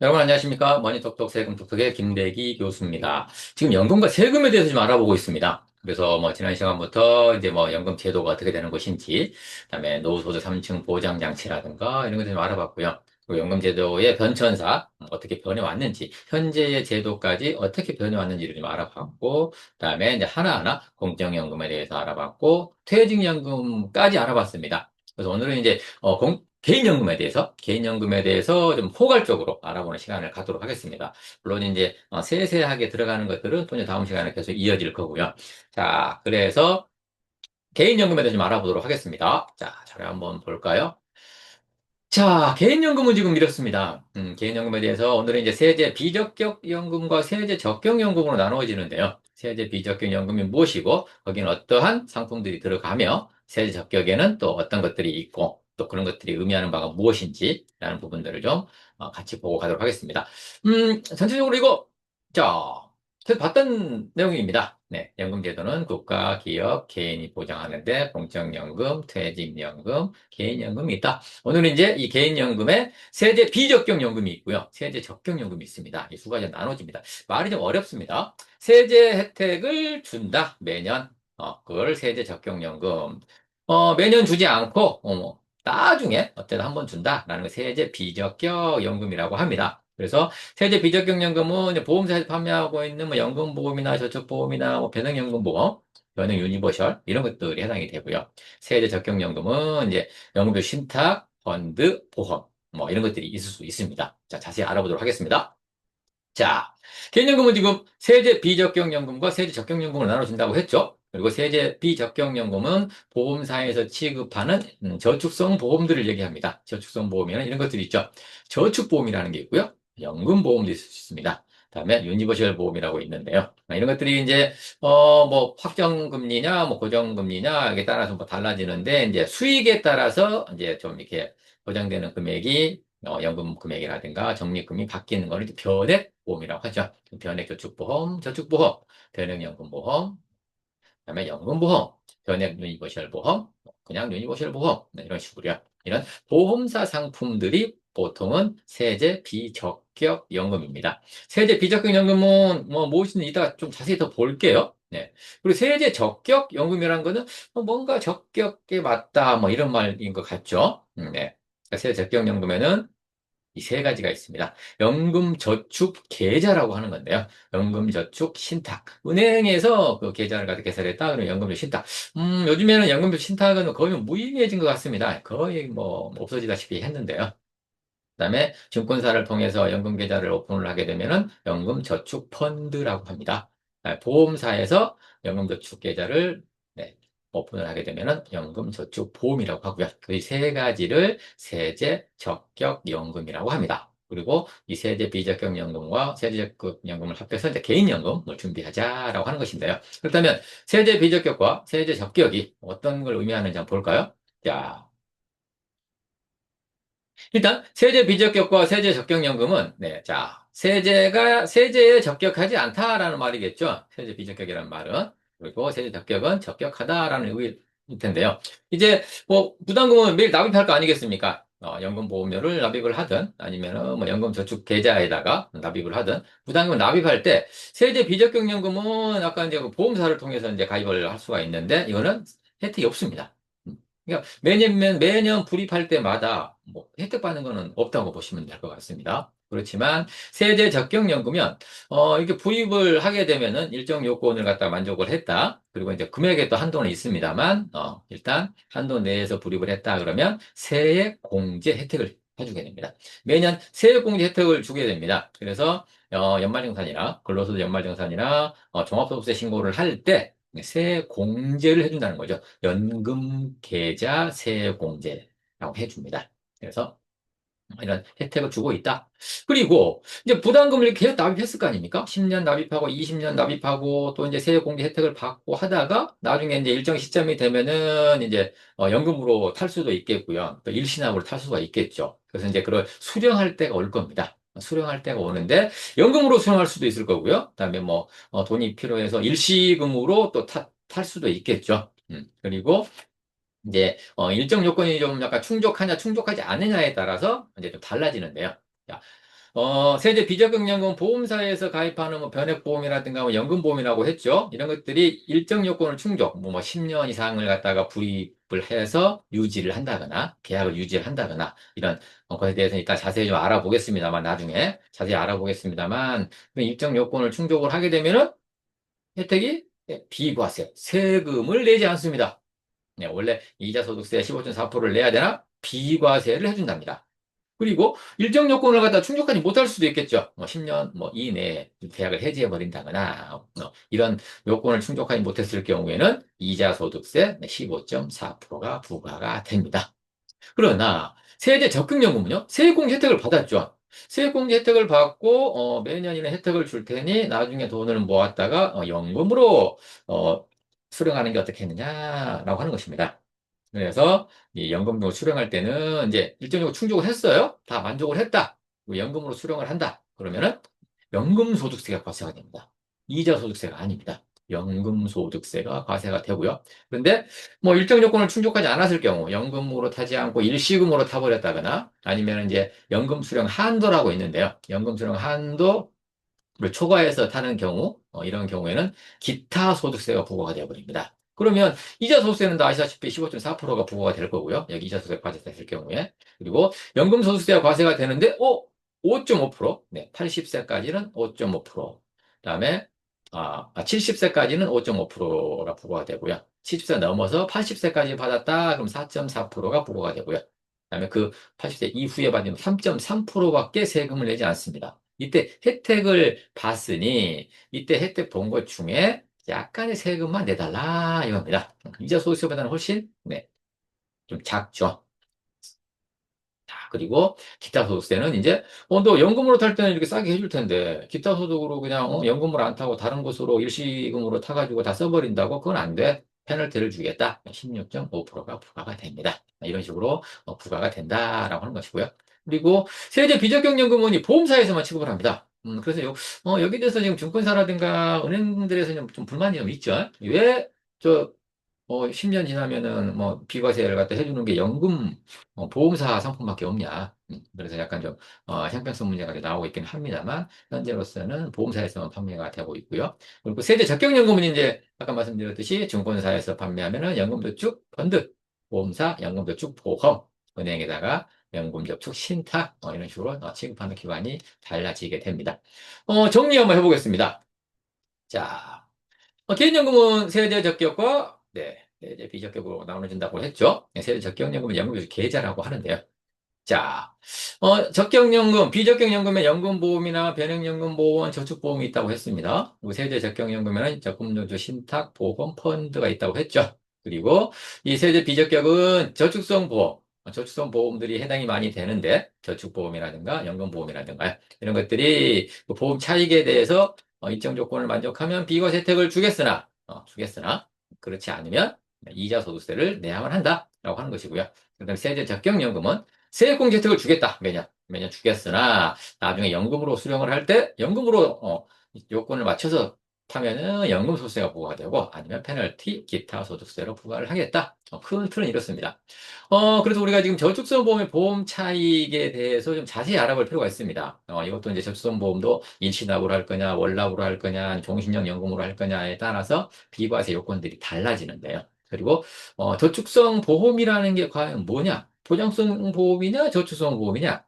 여러분 안녕하십니까? 머니톡톡 세금톡톡의 김대기 교수입니다. 지금 연금과 세금에 대해서 좀 알아보고 있습니다. 그래서 뭐 지난 시간부터 이제 뭐 연금 제도가 어떻게 되는 것인지, 그다음에 노후소득 3층 보장 장치라든가 이런 것들 좀 알아봤고요. 그리고 연금 제도의 변천사 어떻게 변해왔는지, 현재의 제도까지 어떻게 변해왔는지를 좀 알아봤고, 그다음에 이제 하나하나 공적연금에 대해서 알아봤고, 퇴직연금까지 알아봤습니다. 그래서 오늘은 이제 어, 공, 개인연금에 대해서, 개인연금에 대해서 좀 포괄적으로 알아보는 시간을 갖도록 하겠습니다. 물론 이제 어, 세세하게 들어가는 것들은 또 이제 다음 시간에 계속 이어질 거고요. 자, 그래서 개인연금에 대해서 좀 알아보도록 하겠습니다. 자, 자료 한번 볼까요? 자, 개인연금은 지금 이렇습니다. 음, 개인연금에 대해서 오늘은 이제 세제 비적격연금과 세제 적격연금으로 나누어지는데요. 세제 비적격연금이 무엇이고, 거기는 어떠한 상품들이 들어가며, 세제 적격에는 또 어떤 것들이 있고, 또 그런 것들이 의미하는 바가 무엇인지라는 부분들을 좀 어, 같이 보고 가도록 하겠습니다. 음, 전체적으로 이거, 자, 그 봤던 내용입니다. 네, 연금제도는 국가, 기업, 개인이 보장하는데 공적연금, 퇴직연금, 개인연금이 있다. 오늘은 이제 이 개인연금에 세제 비적격연금이 있고요. 세제 적격연금이 있습니다. 이 두 가지가 나눠집니다. 말이 좀 어렵습니다. 세제 혜택을 준다. 매년. 어, 그걸 세제 적격연금. 어, 매년 주지 않고, 어, 뭐, 나중에 어쨌든 한 번 준다라는 걸 세제 비적격 연금이라고 합니다. 그래서 세제 비적격 연금은 이제 보험사에서 판매하고 있는 뭐 연금보험이나 저축보험이나 뭐 변형연금보험, 변형 유니버셜 이런 것들이 해당이 되고요. 세제 적격 연금은 이제 연금도 신탁, 펀드, 보험 뭐 이런 것들이 있을 수 있습니다. 자, 자세히 알아보도록 하겠습니다. 자, 개인연금은 지금 세제 비적격연금과 세제 적격연금을 나눠준다고 했죠. 그리고 세제 비적격연금은 보험사에서 취급하는 음, 저축성 보험들을 얘기합니다. 저축성 보험에는 이런 것들이 있죠. 저축보험이라는 게 있고요. 연금보험도 있을 수 있습니다. 다음에 유니버셜 보험이라고 있는데요. 아, 이런 것들이 이제 어 뭐 확정금리냐 뭐 고정금리냐에 따라서 뭐 달라지는데 이제 수익에 따라서 이제 좀 이렇게 보장되는 금액이 어, 연금 금액이라든가 적립금이 바뀌는 거를 변액 보험이라고 하죠. 변액 저축보험, 저축보험, 변액 연금보험, 그다음에 연금보험, 변액 유니버셜 보험, 그냥 유니버셜 보험 네, 이런 식으로요. 이런 보험사 상품들이 보통은 세제 비적격 연금입니다. 세제 비적격 연금은 뭐 무엇인지 이따가 좀 자세히 더 볼게요. 네. 그리고 세제 적격 연금이라는 거는 뭐 뭔가 적격에 맞다 뭐 이런 말인 것 같죠. 음, 네. 그러니까 세제 적격 연금에는 이 세 가지가 있습니다. 연금저축 계좌라고 하는 건데요. 연금저축 신탁. 은행에서 그 계좌를 갖다 개설했다. 그러면 연금저축 신탁. 음, 요즘에는 연금저축 신탁은 거의 무의미해진 것 같습니다. 거의 뭐 없어지다시피 했는데요. 그다음에 증권사를 통해서 연금 계좌를 오픈을 하게 되면은 연금저축 펀드라고 합니다. 아, 보험사에서 연금저축 계좌를 네, 오픈을 하게 되면은 연금저축보험이라고 하고요. 그 세 가지를 세제 적격 연금이라고 합니다. 그리고 이 세제 비적격 연금과 세제 적격 연금을 합해서 이제 개인 연금을 준비하자라고 하는 것인데요. 그렇다면 세제 비적격과 세제 적격이 어떤 걸 의미하는지 한번 볼까요? 자, 일단 세제 비적격과 세제 적격연금은 네, 자 세제가 세제에 적격하지 않다라는 말이겠죠. 세제 비적격이라는 말은 그리고 세제 적격은 적격하다라는 의미일 텐데요. 이제 뭐 부담금은 매일 납입할 거 아니겠습니까? 어, 연금 보험료를 납입을 하든 아니면은 뭐 연금 저축 계좌에다가 납입을 하든 부담금을 납입할 때 세제 비적격 연금은 아까 이제 그 보험사를 통해서 이제 가입을 할 수가 있는데 이거는 혜택이 없습니다. 그러니까 매년, 매년 불입할 때마다 뭐 혜택 받는 거는 없다고 보시면 될 것 같습니다. 그렇지만 세제 적격 연금은 어 이렇게 부입을 하게 되면은 일정 요건을 갖다 만족을 했다. 그리고 이제 금액에 또 한도는 있습니다만 어 일단 한도 내에서 불입을 했다 그러면 세액 공제 혜택을 해주게 됩니다. 매년 세액 공제 혜택을 주게 됩니다. 그래서 어 연말정산이나 근로소득 연말정산이나 어 종합소득세 신고를 할 때 세액 공제를 해준다는 거죠. 연금 계좌 세액 공제라고 해줍니다. 그래서 이런 혜택을 주고 있다. 그리고 이제 부담금을 계속 납입했을 거 아닙니까? 10년 납입하고 20년 납입하고 또 이제 세액 공제 혜택을 받고 하다가 나중에 이제 일정 시점이 되면은 이제 어, 연금으로 탈 수도 있겠고요. 또 일시납으로 탈 수가 있겠죠. 그래서 이제 그걸 수령할 때가 올 겁니다. 수령할 때가 오는데 연금으로 수령할 수도 있을 거고요. 그다음에 뭐 어, 돈이 필요해서 일시금으로 또 탈 수도 있겠죠. 음, 그리고 이제 어, 일정 요건이 좀 약간 충족하냐 충족하지 않느냐에 따라서 이제 좀 달라지는데요. 자, 어, 세제 비적격연금 보험사에서 가입하는 뭐 변액보험이라든가 뭐 연금보험이라고 했죠. 이런 것들이 일정 요건을 충족, 뭐, 뭐 10년 이상을 갖다가 불입을 해서 유지를 한다거나, 계약을 유지를 한다거나, 이런 것에 대해서 이따 자세히 좀 알아보겠습니다만, 나중에 자세히 알아보겠습니다만, 일정 요건을 충족을 하게 되면은 혜택이 비과세, 세금을 내지 않습니다. 네, 원래 이자소득세 15.4%를 내야 되나? 비과세를 해준답니다. 그리고 일정 요건을 갖다 충족하지 못할 수도 있겠죠. 뭐 10년 뭐 이내에 계약을 해지해 버린다거나 어, 이런 요건을 충족하지 못했을 경우에는 이자 소득세 15.4%가 부과가 됩니다. 그러나 세제 적극연금은요. 세액공제 혜택을 받았죠. 세액공제 혜택을 받고 어, 매년 이런 혜택을 줄 테니 나중에 돈을 모았다가 어, 연금으로 어, 수령하는 게 어떻겠느냐라고 하는 것입니다. 그래서 이 연금으로 수령할 때는 이제 일정적으로 충족을 했어요. 다 만족을 했다. 연금으로 수령을 한다. 그러면은 연금소득세가 과세가 됩니다. 이자소득세가 아닙니다. 연금소득세가 과세가 되고요. 그런데 뭐 일정 요건을 충족하지 않았을 경우 연금으로 타지 않고 일시금으로 타버렸다거나 아니면 이제 연금 수령 한도라고 있는데요. 연금 수령 한도 를 초과해서 타는 경우, 어, 이런 경우에는 기타 소득세가 부과가 되어버립니다. 그러면 이자 소득세는 다 아시다시피 15.4%가 부과가 될 거고요. 여기 이자 소득세 과세됐을 경우에. 그리고 연금 소득세가 과세가 되는데, 어? 5.5%? 네, 80세까지는 5.5%. 그다음에 아, 70세까지는 아, 5.5%가 부과가 되고요. 70세 넘어서 80세까지 받았다 그럼 4.4%가 부과가 되고요. 그다음에 그 80세 이후에 받으면 3.3%밖에 세금을 내지 않습니다. 이때 혜택을 봤으니 이때 혜택 본 것 중에 약간의 세금만 내달라 이겁니다. 이자 소득세보다는 훨씬 네, 좀 작죠. 자, 그리고 기타 소득세는 이제 어, 너 연금으로 탈 때는 이렇게 싸게 해줄 텐데 기타 소득으로 그냥 어, 연금으로 안 타고 다른 곳으로 일시금으로 타가지고 다 써버린다고 그건 안 돼. 페널티를 주겠다. 16.5%가 부과가 됩니다. 이런 식으로 어, 부과가 된다라고 하는 것이고요. 그리고 세제 비적격연금은 보험사에서만 취급을 합니다. 음, 그래서 요, 어, 여기 대해서 지금 증권사라든가 은행들에서 좀, 좀 불만이 좀 있죠. 왜, 저, 어, 10년 지나면은 뭐 비과세를 갖다 해주는 게 연금, 어, 보험사 상품밖에 없냐. 음, 그래서 약간 좀, 어, 형평성 문제가 나오고 있긴 합니다만, 현재로서는 보험사에서만 판매가 되고 있고요. 그리고 세제 적격연금은 이제, 아까 말씀드렸듯이 증권사에서 판매하면은 연금저축 펀드, 보험사, 연금저축 보험, 은행에다가 연금 접촉 신탁 어, 이런 식으로 어, 취급하는 기관이 달라지게 됩니다. 어, 정리 한번 해보겠습니다. 자, 어, 개인연금은 세제 적격과 네, 세제 비적격으로 나눠진다고 했죠. 네, 세제 적격연금은 연금 계좌라고 하는데요. 자, 어, 적격연금, 비적격연금에 연금보험이나 변액연금보험, 저축보험이 있다고 했습니다. 세제 적격연금에는 적금조주 신탁, 보험, 펀드가 있다고 했죠. 그리고 이 세제 비적격은 저축성 보험, 저축성 보험들이 해당이 많이 되는데 저축보험이라든가 연금보험이라든가 이런 것들이 그 보험 차익에 대해서 어, 일정 조건을 만족하면 비과세 혜택을 주겠으나 어, 주겠으나 그렇지 않으면 이자 소득세를 내야만 한다라고 하는 것이고요. 그다음에 세제 적격연금은 세액공제 혜택을 주겠다 매년 매년 주겠으나 나중에 연금으로 수령을 할 때 연금으로 어, 요건을 맞춰서 타면은 연금 소득세가 부과가 되고 아니면 페널티, 기타 소득세로 부과를 하겠다. 어, 큰 틀은 이렇습니다. 어, 그래서 우리가 지금 저축성 보험의 보험 차익에 대해서 좀 자세히 알아볼 필요가 있습니다. 어, 이것도 이제 저축성 보험도 일시납으로 할 거냐, 월납으로 할 거냐, 종신형 연금으로 할 거냐에 따라서 비과세 요건들이 달라지는데요. 그리고 어, 저축성 보험이라는 게 과연 뭐냐? 보장성 보험이냐, 저축성 보험이냐?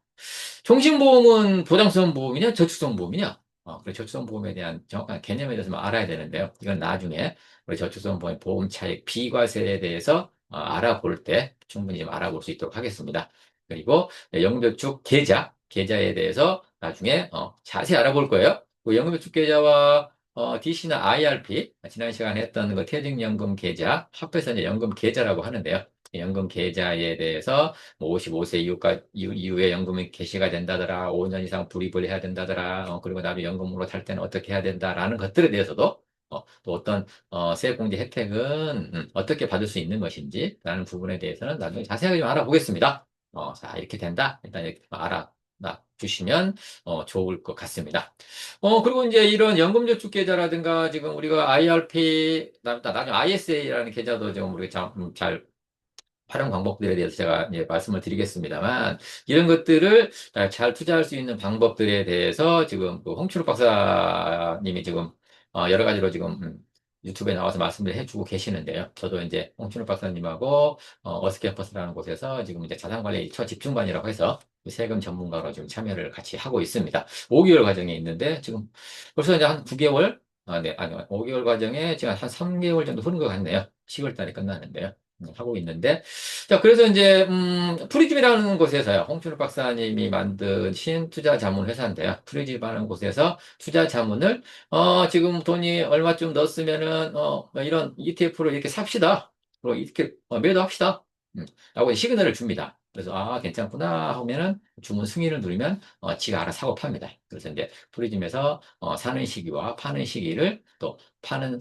종신보험은 보장성 보험이냐, 저축성 보험이냐? 어, 그래 저축성 보험에 대한 정확한 개념에 대해서 알아야 되는데요. 이건 나중에 우리 저축성 보험 보험 차익 비과세에 대해서 어, 알아볼 때 충분히 좀 알아볼 수 있도록 하겠습니다. 그리고 연금저축 계좌, 계좌에 대해서 나중에 어, 자세히 알아볼 거예요. 그 연금저축 계좌와 어, DC나 IRP, 지난 시간에 했던 그 퇴직연금 계좌, 합해서 이제 연금 계좌라고 하는데요. 연금 계좌에 대해서 뭐 55세 이후가, 이후, 에 연금이 개시가 된다더라, 5년 이상 불입을 해야 된다더라, 어, 그리고 나중에 연금으로 탈 때는 어떻게 해야 된다라는 것들에 대해서도 어, 또 어떤 어, 세액공제 혜택은 음, 어떻게 받을 수 있는 것인지 라는 부분에 대해서는 나중에 자세하게 좀 알아보겠습니다. 어, 자 이렇게 된다. 일단 이렇게 알아 주시면 어, 좋을 것 같습니다. 어, 그리고 이제 이런 연금저축 계좌라든가 지금 우리가 IRP, 나중에 ISA라는 계좌도 지금 우리가 잘, 음, 잘 활용 방법들에 대해서 제가 이제 말씀을 드리겠습니다만, 이런 것들을 잘 투자할 수 있는 방법들에 대해서 지금 그 홍춘욱 박사님이 지금 어, 여러 가지로 지금 음, 유튜브에 나와서 말씀을 해주고 계시는데요. 저도 이제 홍춘욱 박사님하고 어, 스캠퍼스라는 곳에서 지금 이제 자산관리 초집중반이라고 해서 세금 전문가로 지금 참여를 같이 하고 있습니다. 5개월 과정에 있는데 지금 벌써 이제 한 9개월, 아, 네, 아니, 5개월 과정에 지금 한 3개월 정도 흐른 것 같네요. 10월 달에 끝나는데요. 음, 하고 있는데, 자, 그래서 이제, 음, 프리즘이라는 곳에서요, 홍춘욱 박사님이 만든 신투자 자문 회사인데요. 프리즘이라는 곳에서 투자 자문을, 어, 지금 돈이 얼마쯤 넣었으면은, 어, 이런 ETF로 이렇게 삽시다. 그리고 이렇게 어, 매도합시다. 음, 라고 시그널을 줍니다. 그래서, 아, 괜찮구나 하면은 주문 승인을 누르면, 어, 지가 알아서 사고 팝니다. 그래서 이제 프리즘에서, 어, 사는 시기와 파는 시기를 또 파는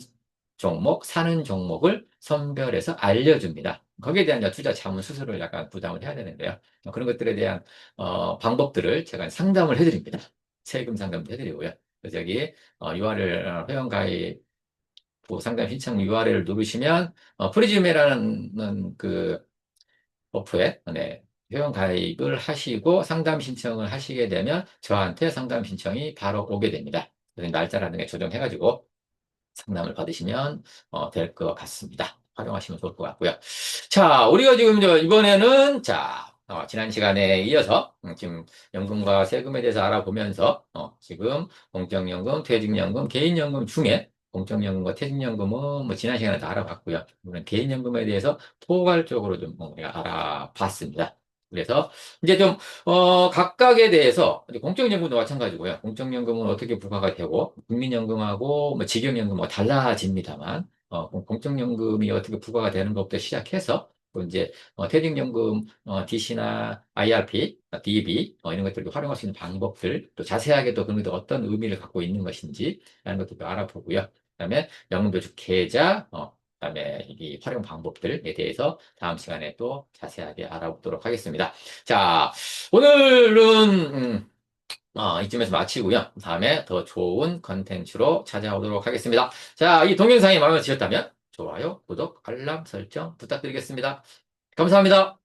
종목, 사는 종목을 선별해서 알려줍니다. 거기에 대한 투자 자문 수수료를 약간 부담을 해야 되는데요. 어, 그런 것들에 대한 어, 방법들을 제가 상담을 해드립니다. 세금 상담도 해드리고요. 그래서 여기 어, URL 어, 회원 가입 부 상담 신청 URL을 누르시면 어, 프리즘이라는 그 어플에 네, 회원 가입을 하시고 상담 신청을 하시게 되면 저한테 상담 신청이 바로 오게 됩니다. 그래서 날짜라든가 조정해가지고 상담을 받으시면 어, 될 것 같습니다. 활용하시면 좋을 것 같고요. 자, 우리가 지금 저 이번에는 자 어, 지난 시간에 이어서 음, 지금 연금과 세금에 대해서 알아보면서 어, 지금 공적연금, 퇴직연금, 개인연금 중에 공적연금과 퇴직연금은 뭐 지난 시간에 다 알아봤고요. 이번엔 개인연금에 대해서 포괄적으로 좀 우리가 알아봤습니다. 그래서 이제 좀 어, 각각에 대해서 공적연금도 마찬가지고요. 공적연금은 어떻게 부과가 되고 국민연금하고 뭐 직영연금 뭐 달라집니다만 어, 공- 공적연금이 어떻게 부과가 되는 것부터 시작해서 또 이제 어, 퇴직연금 어, DC나 IRP, 어, DB 어, 이런 것들을 활용할 수 있는 방법들 또 자세하게 또 그런 것들 어떤 의미를 갖고 있는 것인지 라는 것들도 알아보고요. 그다음에 연금저축 계좌 어, 그다음에 이 활용 방법들에 대해서 다음 시간에 또 자세하게 알아보도록 하겠습니다. 자, 오늘은 음, 어, 이쯤에서 마치고요. 다음에 더 좋은 컨텐츠로 찾아오도록 하겠습니다. 자, 이 동영상이 마음에 드셨다면 좋아요, 구독, 알람 설정 부탁드리겠습니다. 감사합니다.